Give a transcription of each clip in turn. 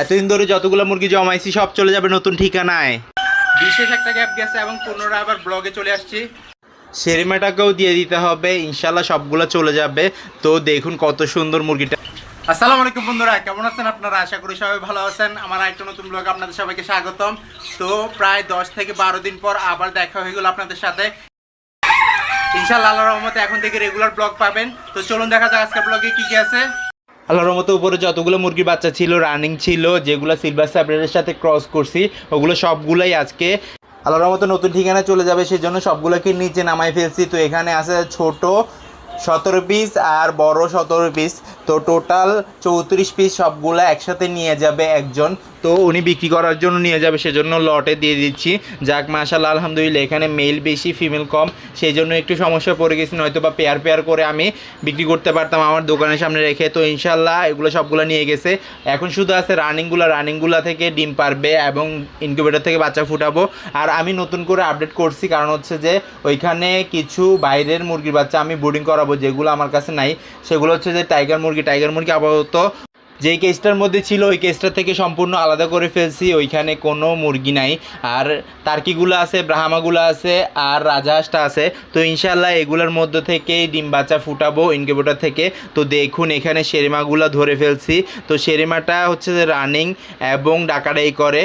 এতদিন ধরে যতগুলো মুরগি জমাইছি সব চলে যাবে নতুন ঠিকানায়। বিশেষ একটা গ্যাপ গেছে এবং পুনরায় আবার ব্লগে চলে আসছি। সেরিমাটাকেও দিয়ে দিতে হবে ইনশাল্লাহ সবগুলো চলে যাবে। তো দেখুন কত সুন্দর মুরগিটা। আসসালামু আলাইকুম বন্ধুরা কেমন আছেন আপনারা? আশা করি সবাই ভালো আছেন। আমার একটা নতুন ব্লগ আপনাদের সবাইকে স্বাগতম। তো প্রায় দশ থেকে বারো দিন পর আবার দেখা হয়ে গেল আপনাদের সাথে। ইনশাল্লাহ আল্লাহর রহমতে এখন থেকে রেগুলার ব্লগ পাবেন। তো চলুন দেখা যাক আজকের ব্লগে কি কি আছে। আল্লাহর মতো উপরে যতগুলো মুরগির বাচ্চা ছিল রানিং ছিল, যেগুলো সিলভার স্যাপ্রেটের সাথে ক্রস করছি, ওগুলো সবগুলোই আজকে আল্লাহর মতো নতুন ঠিকানা চলে যাবে সেই জন্য সবগুলোকে নিচে নামাই ফেলছি। তো এখানে আছে ছোট সতেরো পিস আর বড় সতেরো পিস তো টোটাল চৌত্রিশ পিস সবগুলো একসাথে নিয়ে যাবে একজন। তো উনি বিক্রি করার জন্য নিয়ে যাবে, সেজন্য লটে দিয়ে দিচ্ছি। যাক মাশাল্লাহ আলহামদুলিল্লাহ, এখানে মেল বেশি ফিমেল কম। সেই জন্য একটু সমস্যা পড়ে গেছি, নয়তো বা পেয়ার পেয়ার করে আমি বিক্রি করতে পারতাম আমার দোকানের সামনে রেখে। তো ইনশাল্লাহ এগুলো সবগুলো নিয়ে গেছে। এখন শুধু আছে রানিংগুলো রানিংগুলো থেকে ডিম পারবে এবং ইনকিউবেটর থেকে বাচ্চা ফুটাবো। আর আমি নতুন করে আপডেট করছি, কারণ হচ্ছে যে ওইখানে কিছু বাইরের মুরগির বাচ্চা আমি বোর্ডিং করাবো, যেগুলো আমার কাছে নাই। সেগুলো হচ্ছে যে টাইগার মুরগি টাইগার মুরগি আপাতত যেই কেসটার মধ্যে ছিল, ওই কেসটা থেকে সম্পূর্ণ আলাদা করে ফেলছি। ওইখানে কোনো মুরগি নাই। আর তার্কিগুলো আছে, ব্রাহ্মাগুলো আছে, আর রাজহাঁসটা আছে। তো ইনশাল্লাহ এগুলোর মধ্য থেকে ডিম বাচ্চা ফুটাবো ইনকিউবেটর থেকে। তো দেখুন, এখানে শেরেমাগুলো ধরে ফেলছি। তো শেরেমাটা হচ্ছে রানিং এবং ডাকাডাই করে।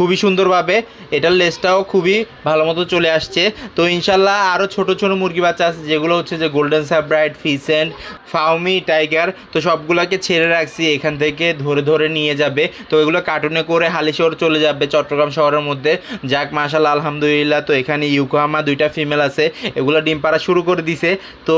খুবই সুন্দরভাবে এটার লেসটাও খুবই ভালো মতো চলে আসছে। তো ইনশাল্লাহ আরও ছোট ছোট মুরগি বাচ্চা আছে, যেগুলো হচ্ছে যে golden sebright pheasant Fayoumi tiger তো সবগুলোকে ছেড়ে রাখছি, এখান থেকে ধরে ধরে নিয়ে যাবে। তো এগুলো কার্টুনে করে হালিশহর চলে যাবে চট্টগ্রাম শহরের মধ্যে। যাক মাশাল্লাহ আলহামদুলিল্লাহ, তো এখানে ইউকোহামা দুইটা ফিমেল আছে, এগুলো ডিম পাড়া শুরু করে দিছে। তো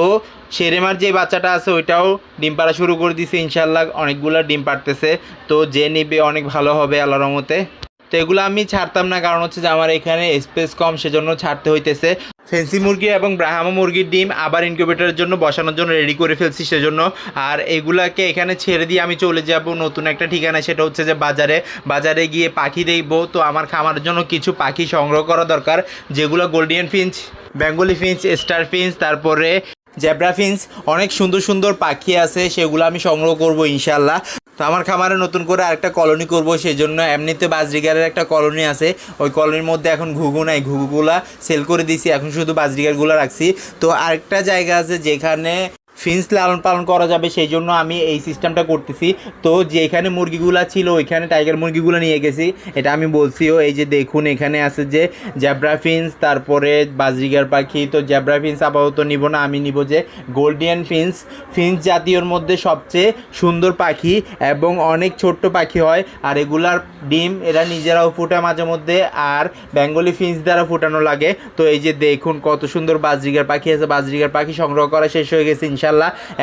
সেরেমার যে বাচ্চাটা আছে, ওইটাও ডিম পাড়া শুরু করে দিছে ইনশাল্লাহ অনেকগুলো ডিম পাড়তেছে। তো যে নিবে, অনেক ভালো হবে, আল্লাহর তো এগুলো আমি ছাড়তাম না, কারণ হচ্ছে যে আমার এখানে স্পেস কম, সেজন্য ছাড়তে হইতেছে। ফেন্সি মুরগি এবং ব্রাহ্মা মুরগির ডিম আবার ইনকিউবেটরের জন্য বসানোর জন্য রেডি করে ফেলছি সেজন্য। আর এগুলাকে এখানে ছেড়ে দিয়ে আমি চলে যাব নতুন একটা ঠিকানা সেটা হচ্ছে যে বাজারে। বাজারে গিয়ে পাখি দেখব, তো আমার খামারের জন্য কিছু পাখি সংগ্রহ করা দরকার, যেগুলো Gouldian finch Bengali finch star finch তারপরে জেব্রা ফিন্স অনেক সুন্দর সুন্দর পাখি আছে, সেগুলো আমি সংগ্রহ করব ইনশাল্লাহ তো আমার খামারে নতুন করে আরেকটা কলোনি করব সেই জন্য এমনিতে বাজরিগারের একটা কলোনি আছে। ওই কলোনির মধ্যে এখন ঘুঘু নাই, ঘুঘুগুলা সেল করে দিয়েছি এখন শুধু বাজরিগারগুলো রাখছি। তো আরেকটা জায়গা আছে যেখানে ফিন্স লালন পালন করা যাবে, সেই জন্য আমি এই সিস্টেমটা করতেছি। তো যেখানে মুরগিগুলা ছিল, ওইখানে টাইগার মুরগিগুলো নিয়ে গেছি। এটা আমি বলছিও, এই যে দেখুন, এখানে আছে যে জ্যাব্রা ফিন্স তারপরে বাজরিগার পাখি। তো জ্যাব্রা ফিন্স আপাতত নিব না, আমি নিব যে গোল্ডিয়ান ফিন্স ফিন্স জাতীয়র মধ্যে সবচেয়ে সুন্দর পাখি এবং অনেক ছোট্ট পাখি হয়। আর এগুলার ডিম এরা নিজেরাও ফুটায় মাঝে মধ্যে, আর বেঙ্গলি ফিন্স দ্বারা ফুটানো লাগে। তো এই যে দেখুন, কত সুন্দর বাজরিগার পাখি আছে। বাজরিগার পাখি সংগ্রহ করা শেষ হয়ে গেছে ইনশাল্লাহ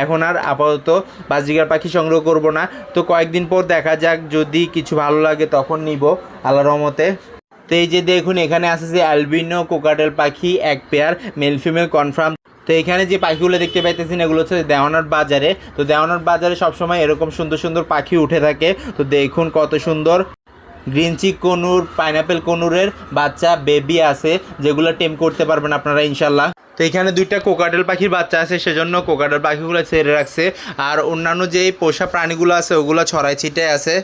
এখন আর আপাতত বাজরিগার পাখি সংগ্রহ করব না। তো কয়েকদিন পর দেখা যাক যদি কিছু ভালো লাগে তখন নিব আল্লাহ রহমতে। তো এই যে দেখুন, এখানে আছে যে অ্যালবিনো কোকাটেল পাখি, এক পেয়ার, মেল ফিমেল কনফার্ম। তো এখানে যে পাখিগুলো দেখতে পাইতেছেন, এগুলো হচ্ছে দেওয়ানার বাজারে। তো দেওয়ানার বাজারে সবসময় এরকম সুন্দর সুন্দর পাখি উঠে থাকে। তো দেখুন কত সুন্দর। গ্রিন চিক কনুর, পাইনাপেল কনুরের বাচ্চা, বেবি আছে, যেগুলো টেম করতে পারবেন আপনারা ইনশাল্লাহ তো এখানে দুইটা কোকাটেল পাখির বাচ্চা আছে, সেজন্য কোকাটেল পাখিগুলো ছেড়ে রাখছে। আর অন্যান্য যে পোষা প্রাণীগুলো আছে, ওগুলো ছড়াই ছিটায় আছে।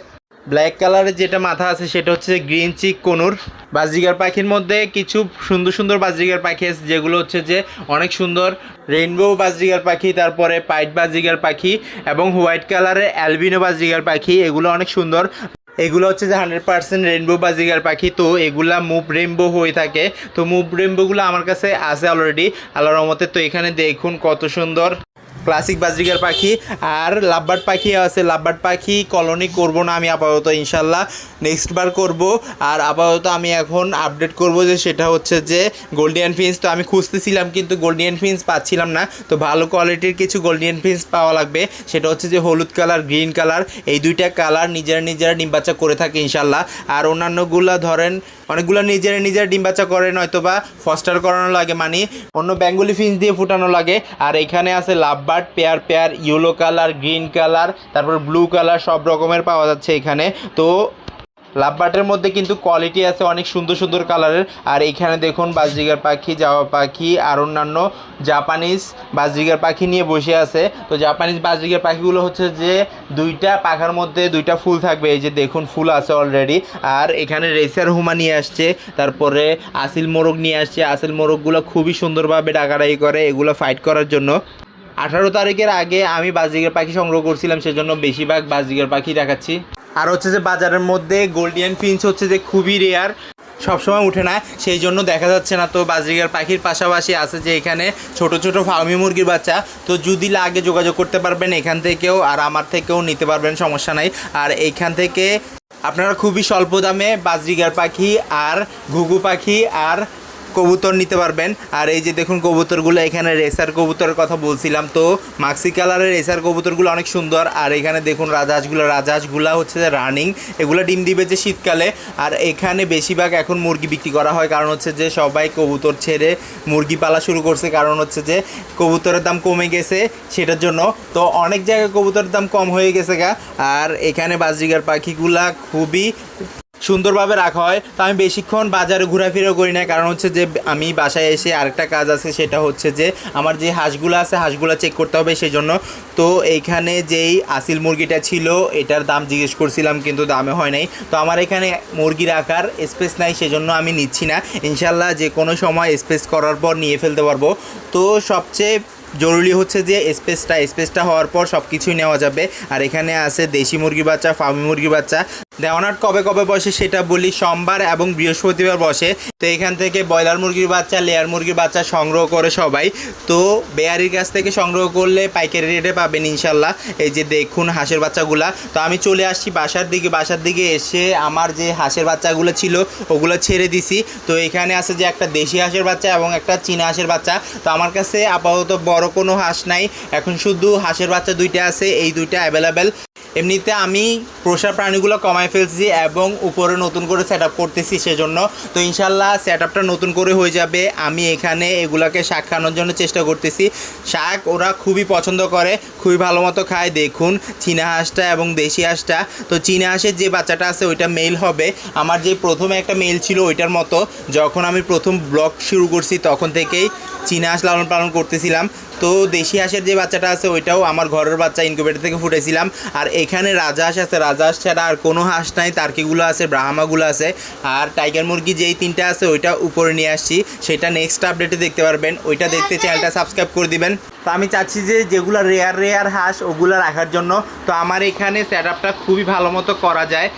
ব্ল্যাক কালারের যেটা মাথা আছে, সেটা হচ্ছে গ্রিন চিক কনুর। বাজরিগার পাখির মধ্যে কিছু সুন্দর সুন্দর বাজরিগার পাখি আছে, যেগুলো হচ্ছে যে অনেক সুন্দর। রেইনবো বাজরিগার পাখি, তারপরে পাইট বাজরিগার পাখি, এবং হোয়াইট কালারের অ্যালবিনো বাজরিগার পাখি, এগুলো অনেক সুন্দর। এগুলো হচ্ছে যে হান্ড্রেড পার্সেন্ট রেনবো বা জিগার পাখি। তো এগুলা মুভ রেনবো হয়ে থাকে। তো মুভ রেনবোগুলো আমার কাছে আছে অলরেডি আল্লাহ রহমতে। তো এখানে দেখুন কত সুন্দর ক্লাসিক বাজরিকার পাখি আর লাভবার্ড পাখি আছে। লাভবার্ড পাখি কলোনি করব না আমি আপাতত, ইনশাল্লাহ। নেক্সট বার করব। আর আপাতত আমি এখন আপডেট করব যে সেটা হচ্ছে যে গোল্ডিয়ান ফিন্স তো আমি খুঁজতেছিলাম কিন্তু গোল্ডিয়ান ফিন্স পাচ্ছিলাম না। তো ভালো কোয়ালিটির কিছু গোল্ডিয়ান ফিন্স পাওয়া লাগবে। সেটা হচ্ছে যে হলুদ কালার গ্রিন কালার এই দুইটা কালার নিজেরা নিজেরা ডিম বাচ্চা করে থাকে, ইনশাল্লাহ। আর অন্যান্যগুলা ধরেন, অনেকগুলো নিজেরা নিজেরা ডিম বাচ্চা করে নয়তো বা ফস্টার করানো লাগে মানে অন্য বেঙ্গলি ফিন্স দিয়ে ফুটানো লাগে। আর এখানে আছে lovebird pair pair yellow colour green colour তারপর ব্লু কালার সব রকমের পাওয়া যাচ্ছে এখানে। তো লাভবার্ডের মধ্যে কিন্তু কোয়ালিটি আছে, অনেক সুন্দর সুন্দর কালারের আর এখানে দেখুন বাজরিগার পাখি জাওয়া পাখি, আর অন্যান্য জাপানিজ বাজরিগার পাখি নিয়ে বসে আছে। তো জাপানিজ বাজরিগার পাখিগুলো হচ্ছে যে দুইটা পাখার মধ্যে দুইটা ফুল থাকবে। এই যে দেখুন ফুল আছে অলরেডি আর এখানে রেসার হুমা নিয়ে আসছে, তারপরে আসিল মোরগ নিয়ে আসছে। আসিল মোরগগুলো খুবই সুন্দরভাবে ডাকাডাকি করে, এগুলো ফাইট করার জন্য। আঠারো তারিখের আগে আমি বাজিগের পাখি সংগ্রহ করছিলাম, সেজন্য বেশিরভাগ বাজিগের পাখি দেখাচ্ছি। আর হচ্ছে যে বাজারের মধ্যে গোল্ডিয়ান ফিন্স হচ্ছে যে খুবই রেয়ার সবসময় উঠে না সেই জন্য দেখা যাচ্ছে না। তো বাজরিগার পাখির পাশাপাশি আছে যে এখানে ছোট ছোট ফার্মি মুরগির বাচ্চা। তো যদি লাগে যোগাযোগ করতে পারবেন এখান থেকেও, আর আমার থেকেও নিতে পারবেন, সমস্যা নাই। আর এইখান থেকে আপনারা খুবই স্বল্প দামে বাজরিগার পাখি আর ঘুঘু পাখি আর কবুতর নিতে পারবেন। আর এই যে দেখুন কবুতরগুলো, এখানে রেসার কবুতরের কথা বলছিলাম। তো মাক্সি কালারের রেসার কবুতরগুলো অনেক সুন্দর। আর এখানে দেখুন রাজহাঁসগুলো রাজহাঁসগুলো হচ্ছে যে রানিং এগুলো ডিম দিবে যে শীতকালে। আর এখানে বেশিরভাগ এখন মুরগি বিক্রি করা হয়। কারণ হচ্ছে যে সবাই কবুতর ছেড়ে মুরগি পালা শুরু করছে। কারণ হচ্ছে যে কবুতরের দাম কমে গেছে সেটার জন্য। তো অনেক জায়গায় কবুতরের দাম কম হয়ে গেছে গা। আর এখানে বাজরিগার পাখিগুলা খুবই সুন্দরভাবে রাখা হয়। তো আমি বেশিক্ষণ বাজারে ঘোরাফেরা করি না কারণ হচ্ছে যে আমি বাসায় এসে আরেকটা কাজ আছে, সেটা হচ্ছে যে আমার যে হাঁসগুলো আছে, হাঁসগুলো চেক করতে হবে সেই জন্য তো এইখানে যেই আসিল মুরগিটা ছিল, এটার দাম জিজ্ঞেস করছিলাম, কিন্তু দামে হয় নাই। তো আমার এখানে মুরগি রাখার স্পেস নাই, সেজন্য আমি নিচ্ছি না। ইনশাল্লাহ যে কোনো সময় স্পেস করার পর নিয়ে ফেলতে পারব। তো সবচেয়ে জরুরি হচ্ছে যে স্পেসটা স্পেসটা হওয়ার পর সব কিছুই নেওয়া যাবে। আর এখানে আছে দেশি মুরগি বাচ্চা ফার্মি মুরগি বাচ্চা। দেওয়ানাট কবে কবে বসে সেটা বলি, সোমবার এবং বৃহস্পতিবার বসে। তো এখান থেকে ব্রয়লার মুরগির বাচ্চা লেয়ার মুরগির বাচ্চা সংগ্রহ করে সবাই। তো বেয়ারির কাছ থেকে সংগ্রহ করলে পাইকারি রেটে পাবেন ইনশাল্লাহ। এই যে দেখুন হাঁসের বাচ্চাগুলা। তো আমি চলে আসছি বাসার দিকে। বাসার দিকে এসে আমার যে হাঁসের বাচ্চাগুলো ছিল, ওগুলো ছেড়ে দিছি। তো এখানে আছে যে একটা দেশি হাঁসের বাচ্চা এবং একটা চীনা হাঁসের বাচ্চা। তো আমার কাছে আপাতত বড় কোনো হাঁস নাই। এখন শুধু হাঁসের বাচ্চা দুইটা আছে, এই দুইটা অ্যাভেলেবেল এমনিতে আমি পোষা প্রাণীগুলো কমায় ফেলছি এবং উপরে নতুন করে সেট করতেছি সেজন্য। তো ইনশাল্লাহ সেট নতুন করে হয়ে যাবে। আমি এখানে এগুলাকে শাক খাওয়ানোর জন্য চেষ্টা করতেছি। শাক ওরা খুবই পছন্দ করে, খুবই ভালো মতো খায়। দেখুন, চীনা হাঁসটা এবং দেশি হাঁসটা। তো চীনা হাঁসের যে বাচ্চাটা আছে, ওইটা মেল হবে। আমার যে প্রথমে একটা মেল ছিল, ওইটার মতো। যখন আমি প্রথম ব্লগ শুরু করছি, তখন থেকেই চীনা হাঁস লালন পালন করতেছিলাম। তো দেশি হাঁসের যে বাচ্চাটা আছে ওইটাও আমার ঘরের বাচ্চা ইনকিউবেটর থেকে ফুটেছিলাম। আর এখানে রাজহাঁস আছে রাজহাঁস ছাড়া আর কোনো হাঁস নাই তার্কিগুলো আছে ব্রাহ্মাগুলো আছে। আর টাইগার মুরগি যেই তিনটা আছে ওইটা উপরে নিয়ে আসছি। সেটা নেক্সট আপডেটে দেখতে পারবেন। ওইটা দেখতে চ্যানেলটা সাবস্ক্রাইব করে দিবেন। তো আমি চাচ্ছি যে যেগুলো রেয়ার রেয়ার হাঁস ওগুলো রাখার জন্য। তো আমার এখানে সেট আপটা খুবই ভালো মতো করা যায়।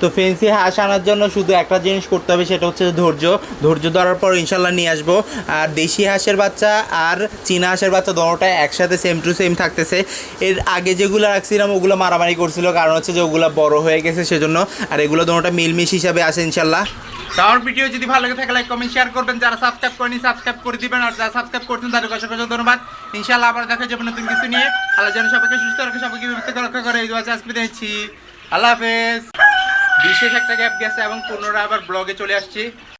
তো ফেন্সি হাঁস আনার জন্য শুধু একটা জিনিস করতে হবে, সেটা হচ্ছে ধৈর্য। ধৈর্য ধরার পর ইনশাল্লাহ নিয়ে আসব। আর দেশি হাঁসের বাচ্চা আর চীনা হাঁসের বাচ্চা দোনোটাই একসাথে সেম টু সেম থাকতেছে। এর আগে যেগুলো রাখছিলাম, ওগুলো মারামারি করছিল, কারণ হচ্ছে যে ওগুলো বড় হয়ে গেছে সেজন্য। আর এগুলো দোনোটা মিলমিশ হিসাবে আসে ইনশাল্লাহ। তো ভিডিও যদি ভালো লাগে থাকে লাইক কমেন্ট শেয়ার করবেন। যারা সাবস্ক্রাইব করেনি সাবস্ক্রাইব করে দিবেন। আর যারা সাবস্ক্রাইব করছেন, তাদের অসংখ্য ধন্যবাদ। ইনশাল্লাহ আবার দেখা যাবে নতুন কিছু নিয়ে। আল্লাহ যেন সবাইকে সুস্থ রাখে, সবাইকে থেকে রক্ষা করে। এই আজকে দিচ্ছি আল্লাহ হাফেজ। বিশেষ একটা গ্যাপ গেছে এবং পুনরায় আবার ব্লগে চলে আসছি।